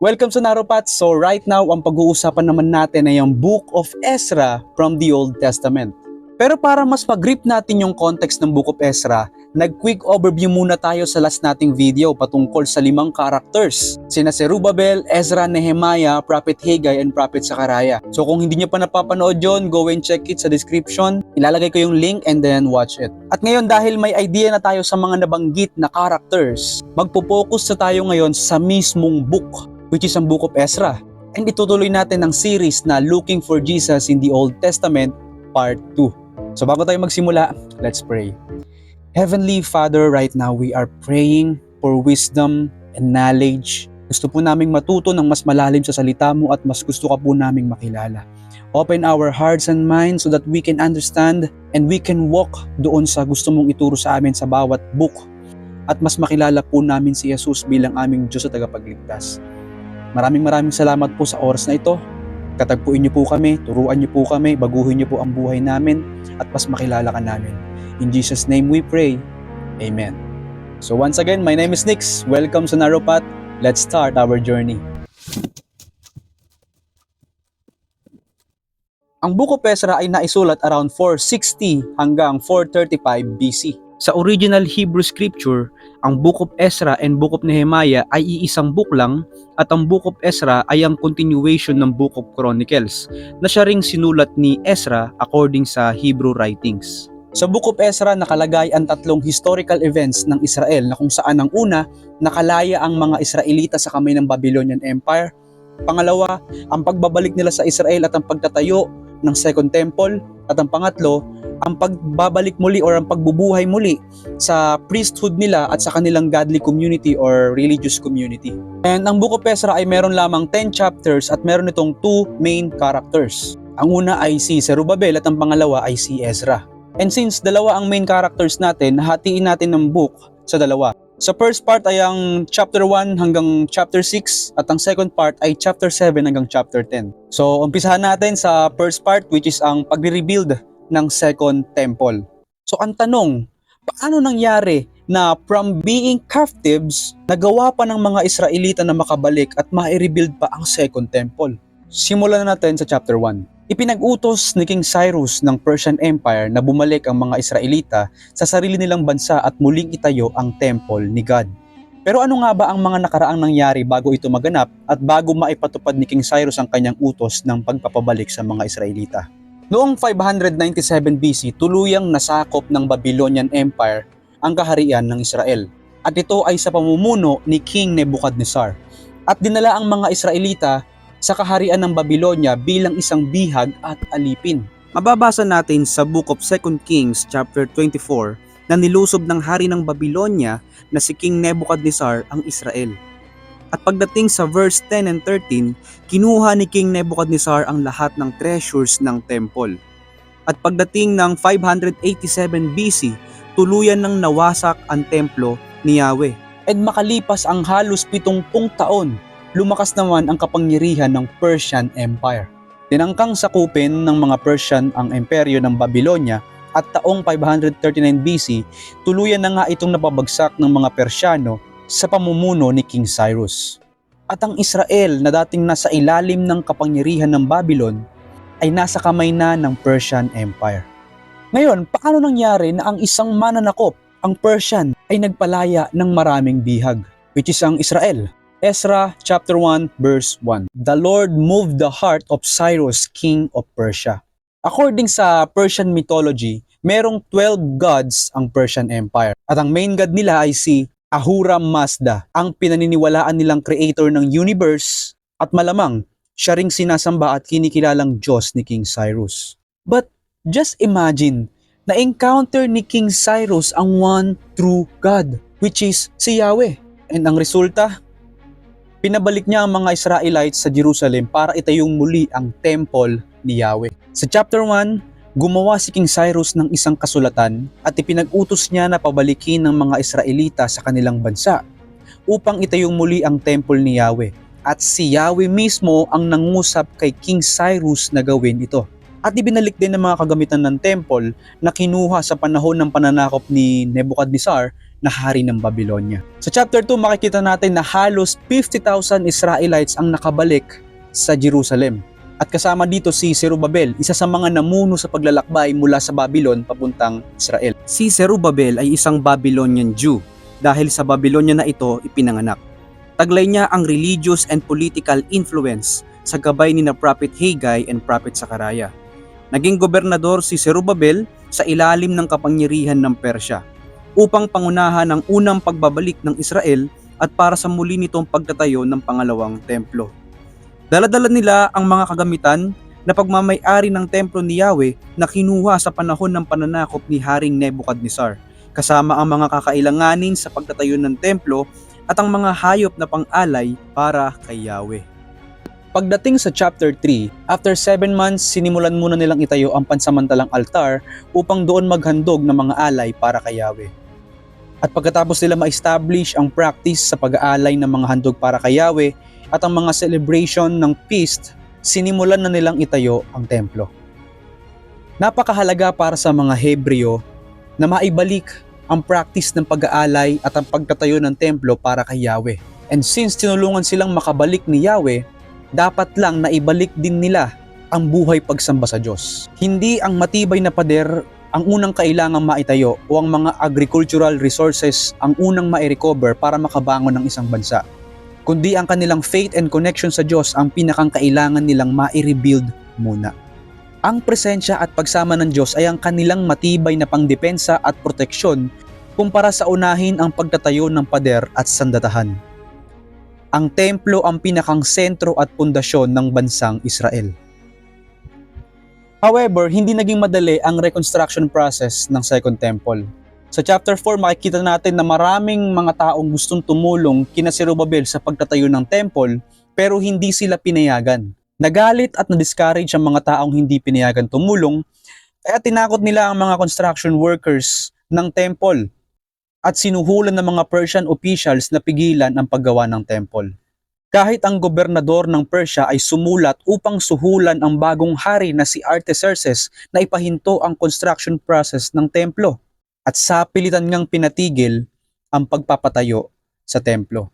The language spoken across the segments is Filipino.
Welcome sa Naropat. So right now, ang pag-uusapan naman natin ay ang Book of Ezra from the Old Testament. Pero para mas mag-grip natin yung context ng Book of Ezra, nag-quick overview muna tayo sa last nating video patungkol sa limang characters. Sina Zerubbabel, Ezra, Nehemiah, Prophet Haggai, and Prophet Zechariah. So kung hindi nyo pa napapanood yon, go and check it sa description. Ilalagay ko yung link and then watch it. At ngayon dahil may idea na tayo sa mga nabanggit na characters, magpo-focus sa tayo ngayon sa mismong book, which is ang Book of Ezra. And itutuloy natin ang series na Looking for Jesus in the Old Testament Part 2. So bago tayo magsimula, let's pray. Heavenly Father, right now we are praying for wisdom and knowledge. Gusto po naming matuto ng mas malalim sa salita mo at mas gusto ka po naming makilala. Open our hearts and minds so that we can understand and we can walk doon sa gusto mong ituro sa amin sa bawat book at mas makilala po namin si Jesus bilang aming Diyos at tagapagligtas. Maraming maraming salamat po sa oras na ito. Katagpuin niyo po kami, turuan niyo po kami, baguhin niyo po ang buhay namin at mas makilala ka namin. In Jesus' name we pray. Amen. So once again, my name is Nix. Welcome sa Naropat. Let's start our journey. Ang Book of Ezra ay naisulat around 460 hanggang 435 BC. Sa original Hebrew scripture, ang Book of Ezra and Book of Nehemiah ay iisang book lang at ang Book of Ezra ay ang continuation ng Book of Chronicles na siya ring sinulat ni Ezra according sa Hebrew writings. Sa Book of Ezra nakalagay ang tatlong historical events ng Israel na kung saan ang una, nakalaya ang mga Israelita sa kamay ng Babylonian Empire. Pangalawa, ang pagbabalik nila sa Israel at ang pagtatayo ng Second Temple. At ang pangatlo, ang pagbabalik muli or ang pagbubuhay muli sa priesthood nila at sa kanilang godly community or religious community. And ang Book of Ezra ay meron lamang 10 chapters at meron itong two main characters. Ang una ay si Zerubbabel at ang pangalawa ay si Ezra. And since dalawa ang main characters natin, hatiin natin ng book sa dalawa. Sa first part ay ang chapter 1 hanggang chapter 6 at ang second part ay chapter 7 hanggang chapter 10. So umpisahan natin sa first part which is ang pagre-rebuild ng second temple. So ang tanong, paano nangyari na from being captives, nagawa pa ng mga Israelita na makabalik at ma-rebuild pa ang second temple? Simulan na natin sa chapter 1. Ipinag-utos ni King Cyrus ng Persian Empire na bumalik ang mga Israelita sa sarili nilang bansa at muling itayo ang temple ni God. Pero ano nga ba ang mga nakaraang nangyari bago ito maganap at bago maipatupad ni King Cyrus ang kanyang utos ng pagpapabalik sa mga Israelita? Noong 597 BC, tuluyang nasakop ng Babylonian Empire ang kaharian ng Israel. At ito ay sa pamumuno ni King Nebuchadnezzar. At dinala ang mga Israelita sa kaharian ng Babylonia bilang isang bihag at alipin. Mababasa natin sa Book of 2 Kings chapter 24 na nilusob ng hari ng Babylonia na si King Nebuchadnezzar ang Israel. At pagdating sa verse 10 and 13, kinuha ni King Nebuchadnezzar ang lahat ng treasures ng temple. At pagdating ng 587 BC, tuluyan nang nawasak ang templo ni Yahweh. At makalipas ang halos 70 taon, lumakas naman ang kapangyarihan ng Persian Empire. Tinangkang sakupin ng mga Persian ang imperyo ng Babylonia at taong 539 BC, tuluyan na nga itong napabagsak ng mga Persyano sa pamumuno ni King Cyrus. At ang Israel na dating nasa ilalim ng kapangyarihan ng Babylon ay nasa kamay na ng Persian Empire. Ngayon, paano nangyari na ang isang mananakop, ang Persian, ay nagpalaya ng maraming bihag, which is ang Israel? Ezra chapter 1 verse 1. The Lord moved the heart of Cyrus, king of Persia. According sa Persian mythology, merong 12 gods ang Persian Empire. At ang main god nila ay si Ahura Mazda, ang pinaniniwalaan nilang creator ng universe at malamang siya ring sinasamba at kinikilalang Diyos ni King Cyrus. But just imagine, na-encounter ni King Cyrus ang one true God, which is si Yahweh. And ang resulta, pinabalik niya ang mga Israelites sa Jerusalem para itayong muli ang temple ni Yahweh. Sa chapter 1, gumawa si King Cyrus ng isang kasulatan at ipinag-utos niya na pabalikin ng mga Israelita sa kanilang bansa upang itayong muli ang temple ni Yahweh. At si Yahweh mismo ang nangusap kay King Cyrus na gawin ito. At ibinalik din ng mga kagamitan ng temple na kinuha sa panahon ng pananakop ni Nebuchadnezzar na hari ng Babylonia. Sa chapter 2 makikita natin na halos 50,000 Israelites ang nakabalik sa Jerusalem. At kasama dito si Zerubabel, isa sa mga namuno sa paglalakbay mula sa Babylon papuntang Israel. Si Zerubabel ay isang Babylonian Jew dahil sa Babylonia na ito ipinanganak. Taglay niya ang religious and political influence sa gabay ni na Prophet Haggai and Prophet Zechariah. Naging gobernador si Zerubabel sa ilalim ng kapangyarihan ng Persya upang pangunahan ang unang pagbabalik ng Israel at para sa muli nitong pagtatayo ng pangalawang templo. Daladala nila ang mga kagamitan na pagmamay-ari ng templo ni Yahweh na kinuha sa panahon ng pananakop ni Haring Nebuchadnezzar, kasama ang mga kakailanganin sa pagtatayo ng templo at ang mga hayop na pang-alay para kay Yahweh. Pagdating sa chapter 3, after 7 months, sinimulan muna nilang itayo ang pansamantalang altar upang doon maghandog ng mga alay para kay Yahweh. At pagkatapos nila ma-establish ang practice sa pag-aalay ng mga handog para kay Yahweh at ang mga celebration ng feast, sinimulan na nilang itayo ang templo. Napakahalaga para sa mga Hebreo na maibalik ang practice ng pag-aalay at ang pagtatayo ng templo para kay Yahweh. And since tinulungan silang makabalik ni Yahweh, dapat lang na ibalik din nila ang buhay pagsamba sa Diyos. Hindi ang matibay na pader ang unang kailangang maitayo o ang mga agricultural resources ang unang ma-recover para makabangon ng isang bansa. Kundi ang kanilang faith and connection sa Diyos ang pinakang kailangan nilang ma-rebuild muna. Ang presensya at pagsama ng Diyos ay ang kanilang matibay na pangdepensa at proteksyon kumpara sa unahin ang pagtatayo ng pader at sandatahan. Ang templo ang pinakang sentro at pundasyon ng bansang Israel. However, hindi naging madali ang reconstruction process ng Second Temple. Sa chapter 4, makikita natin na maraming mga taong gustong tumulong kina Zerubabel sa pagtatayo ng temple pero hindi sila pinayagan. Nagalit at na-discourage ang mga taong hindi pinayagan tumulong kaya tinakot nila ang mga construction workers ng temple at sinuhulan ng mga Persian officials na pigilan ang paggawa ng temple. Kahit ang gobernador ng Persia ay sumulat upang suhulan ang bagong hari na si Artaxerxes na ipahinto ang construction process ng templo at sa pilitan ngang pinatigil ang pagpapatayo sa templo.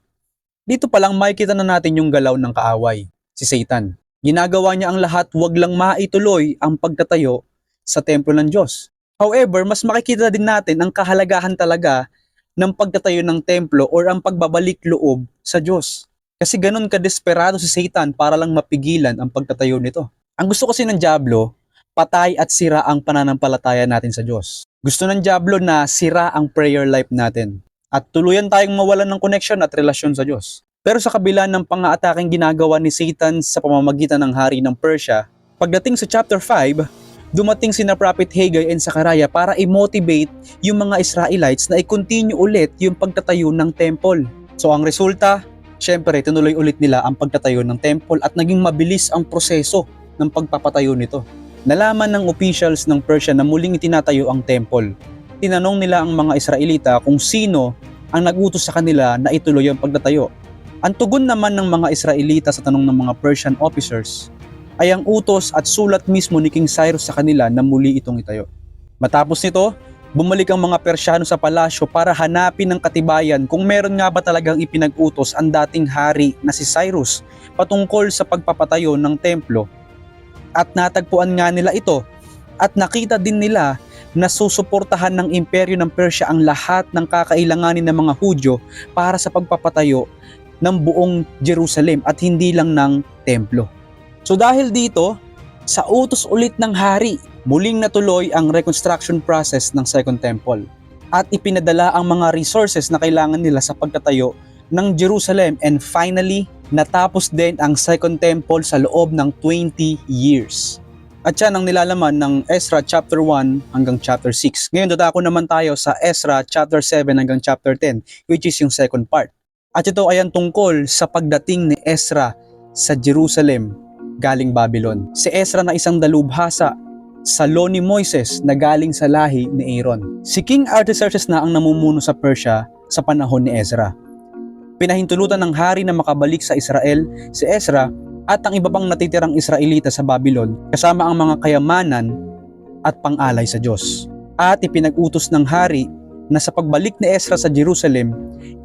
Dito pa lang makikita na natin yung galaw ng kaaway, si Satan. Ginagawa niya ang lahat wag lang maituloy ang pagtatayo sa templo ng Diyos. However, mas makikita din natin ang kahalagahan talaga ng pagtatayo ng templo or ang pagbabalik loob sa Diyos. Kasi ganun ka-desperado si Satan para lang mapigilan ang pagtatayo nito. Ang gusto kasi ng Diablo, patay at sira ang pananampalataya natin sa Diyos. Gusto ng Diablo na sira ang prayer life natin at tuluyan tayong mawalan ng connection at relasyon sa Diyos. Pero sa kabila ng pang-aataking ginagawa ni Satan sa pamamagitan ng hari ng Persia, pagdating sa chapter 5, dumating sina Prophet Haggai and Zechariah para i-motivate yung mga Israelites na i-continue ulit yung pagtatayo ng temple. So ang resulta, syempre tinuloy ulit nila ang pagtatayo ng temple at naging mabilis ang proseso ng pagpapatayo nito. Nalaman ng officials ng Persia na muling itinatayo ang temple. Tinanong nila ang mga Israelita kung sino ang nagutos sa kanila na ituloy ang pagtatayo. Ang tugon naman ng mga Israelita sa tanong ng mga Persian officers ay ang utos at sulat mismo ni King Cyrus sa kanila na muli itong itayo. Matapos nito, bumalik ang mga Persyano sa palasyo para hanapin ng katibayan kung meron nga ba talagang ipinag-utos ang dating hari na si Cyrus patungkol sa pagpapatayo ng templo. At natagpuan nga nila ito at nakita din nila na susuportahan ng imperyo ng Persya ang lahat ng kakailanganin ng mga Hudyo para sa pagpapatayo ng buong Jerusalem at hindi lang ng templo. So dahil dito, sa utos ulit ng hari, muling natuloy ang reconstruction process ng Second Temple at ipinadala ang mga resources na kailangan nila sa pagtatayo ng Jerusalem and finally natapos din ang Second Temple sa loob ng 20 years. At yan ang nilalaman ng Ezra chapter 1 hanggang chapter 6. Ngayon dadako naman tayo sa Ezra chapter 7 hanggang chapter 10 which is yung second part. At ito ay ang tungkol sa pagdating ni Ezra sa Jerusalem galing Babylon. Si Ezra na isang dalubhasa sa law ni Moises na galing sa lahi ni Aaron. Si King Artaxerxes na ang namumuno sa Persia sa panahon ni Ezra. Pinahintulutan ng hari na makabalik sa Israel si Ezra at ang iba pang natitirang Israelita sa Babylon kasama ang mga kayamanan at pang-alay sa Diyos. At ipinag-utos ng hari na sa pagbalik ni Ezra sa Jerusalem,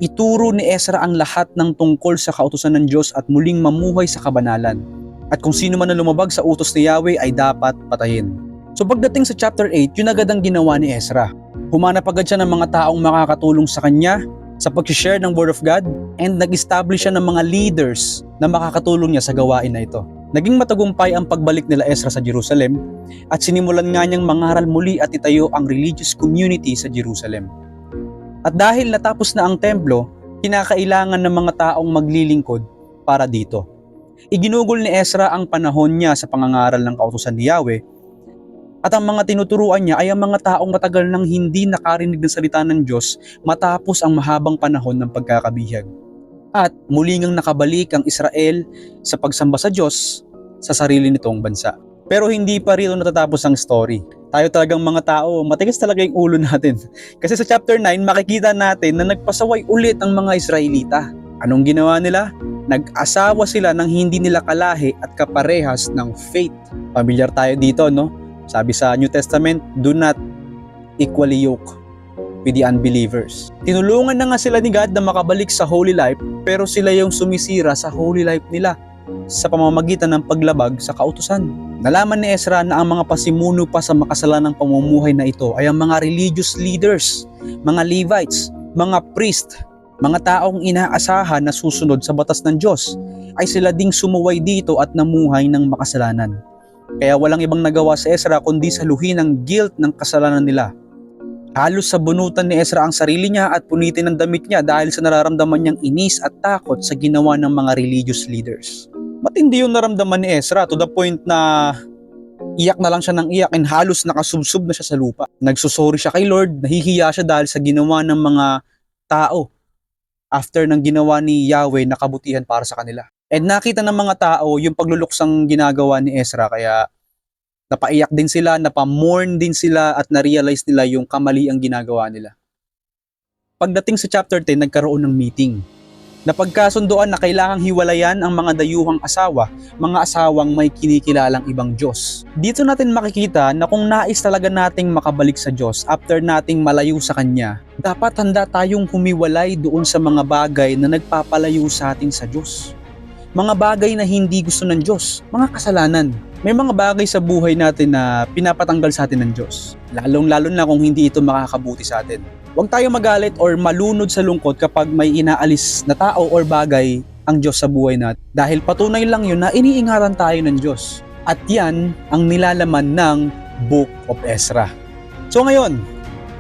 ituro ni Ezra ang lahat ng tungkol sa kautusan ng Diyos at muling mamuhay sa kabanalan. At kung sino man na lumabag sa utos ni Yahweh ay dapat patayin. So pagdating sa chapter 8, yun agad ang ginawa ni Ezra. Humanap agad siya ng mga taong makakatulong sa kanya sa pag-share ng Word of God and nag-establish siya ng mga leaders na makakatulong niya sa gawain na ito. Naging matagumpay ang pagbalik nila Ezra sa Jerusalem at sinimulan nga niyang mangaral muli at itayo ang religious community sa Jerusalem. At dahil natapos na ang templo, kinakailangan ng mga taong maglilingkod para dito. Iginugol ni Ezra ang panahon niya sa pangangaral ng kautusan ni Yahweh at ang mga tinuturuan niya ay ang mga taong matagal nang hindi nakarinig ng salita ng Diyos matapos ang mahabang panahon ng pagkakabihag. At muli ngang nakabalik ang Israel sa pagsamba sa Diyos sa sarili nitong bansa. Pero hindi pa rito natatapos ang story. Tayo talagang mga tao, matigas talaga yung ulo natin. Kasi sa chapter 9, makikita natin na nagpasaway ulit ang mga Israelita. Anong ginawa nila? Nag-asawa sila ng hindi nila kalahi at kaparehas ng faith. Pamilyar tayo dito, no? Sabi sa New Testament, do not equally yoke with the unbelievers. Tinulungan na nga sila ni God na makabalik sa holy life pero sila yung sumisira sa holy life nila sa pamamagitan ng paglabag sa kautusan. Nalaman ni Ezra na ang mga pasimuno pa sa makasalanang pamumuhay na ito ay ang mga religious leaders, mga Levites, mga priest, mga taong inaasahan na susunod sa batas ng Diyos ay sila ding sumuway dito at namuhay ng makasalanan. Kaya walang ibang nagawa sa Ezra kundi saluhin ang guilt ng kasalanan nila. Halos sa bunutan ni Ezra ang sarili niya at punitin ang damit niya dahil sa nararamdaman niyang inis at takot sa ginawa ng mga religious leaders. Matindi yung naramdaman ni Ezra to the point na iyak na lang siya ng iyak and halos nakasubsob na siya sa lupa. Nagsusorry siya kay Lord, nahihiya siya dahil sa ginawa ng mga tao after ng ginawa ni Yahweh na kabutihan para sa kanila. And nakita ng mga tao yung pagluluksang ginagawa ni Ezra kaya napaiyak din sila, napamorn din sila at na-realize nila yung kamali ang ginagawa nila. Pagdating sa chapter 10, nagkaroon ng meeting. Napagkasundoan na kailangang hiwalayan ang mga dayuhang asawa, mga asawang may kinikilalang ibang Diyos. Dito natin makikita na kung nais talaga nating makabalik sa Diyos after nating malayo sa Kanya, dapat handa tayong humiwalay doon sa mga bagay na nagpapalayo sa atin sa Diyos mga bagay na hindi gusto ng Diyos, mga kasalanan. May mga bagay sa buhay natin na pinapatanggal sa atin ng Diyos, lalong-lalo na kung hindi ito makakabuti sa atin. Huwag tayo magalit or malunod sa lungkot kapag may inaalis na tao or bagay ang Diyos sa buhay natin. Dahil patunay lang yun na iniingatan tayo ng Diyos. At yan ang nilalaman ng Book of Ezra. So ngayon,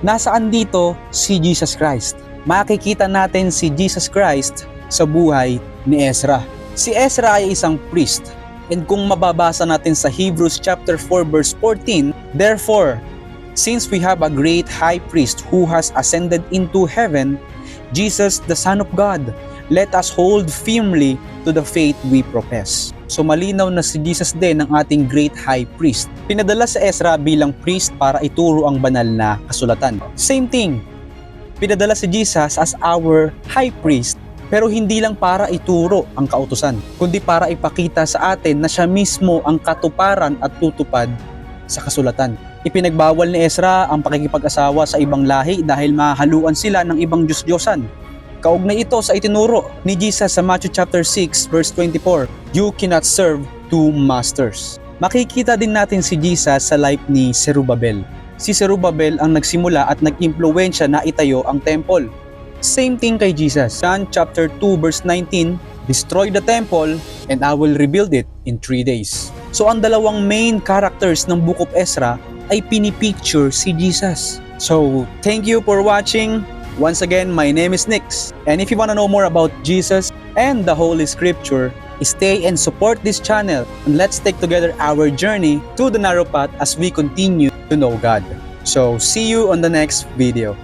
nasaan dito si Jesus Christ? Makikita natin si Jesus Christ sa buhay ni Ezra. Si Ezra ay isang priest. And kung mababasa natin sa Hebrews chapter 4 verse 14, Therefore, since we have a great high priest who has ascended into heaven, Jesus the Son of God, let us hold firmly to the faith we profess. So malinaw na si Jesus din ang ating great high priest. Pinadala sa Ezra bilang priest para ituro ang banal na kasulatan. Same thing, pinadala si Jesus as our high priest pero hindi lang para ituro ang kautusan, kundi para ipakita sa atin na siya mismo ang katuparan at tutupad sa kasulatan. Ipinagbawal ni Ezra ang pakikipag-asawa sa ibang lahi dahil mahaluan sila ng ibang Diyos-Diyosan. Kaugnay ito sa itinuro ni Jesus sa Matthew chapter 6 verse 24, You cannot serve two masters. Makikita din natin si Jesus sa life ni Zerubabel. Si Zerubabel ang nagsimula at nag-impluensya na itayo ang temple same thing kay Jesus. John chapter 2 verse 19, Destroy the temple and I will rebuild it in 3 days. So ang dalawang main characters ng Book of Ezra ay pinipicture si Jesus. So thank you for watching. Once again, my name is Nix. And if you want to know more about Jesus and the Holy Scripture, stay and support this channel and let's take together our journey to the narrow path as we continue to know God. So see you on the next video.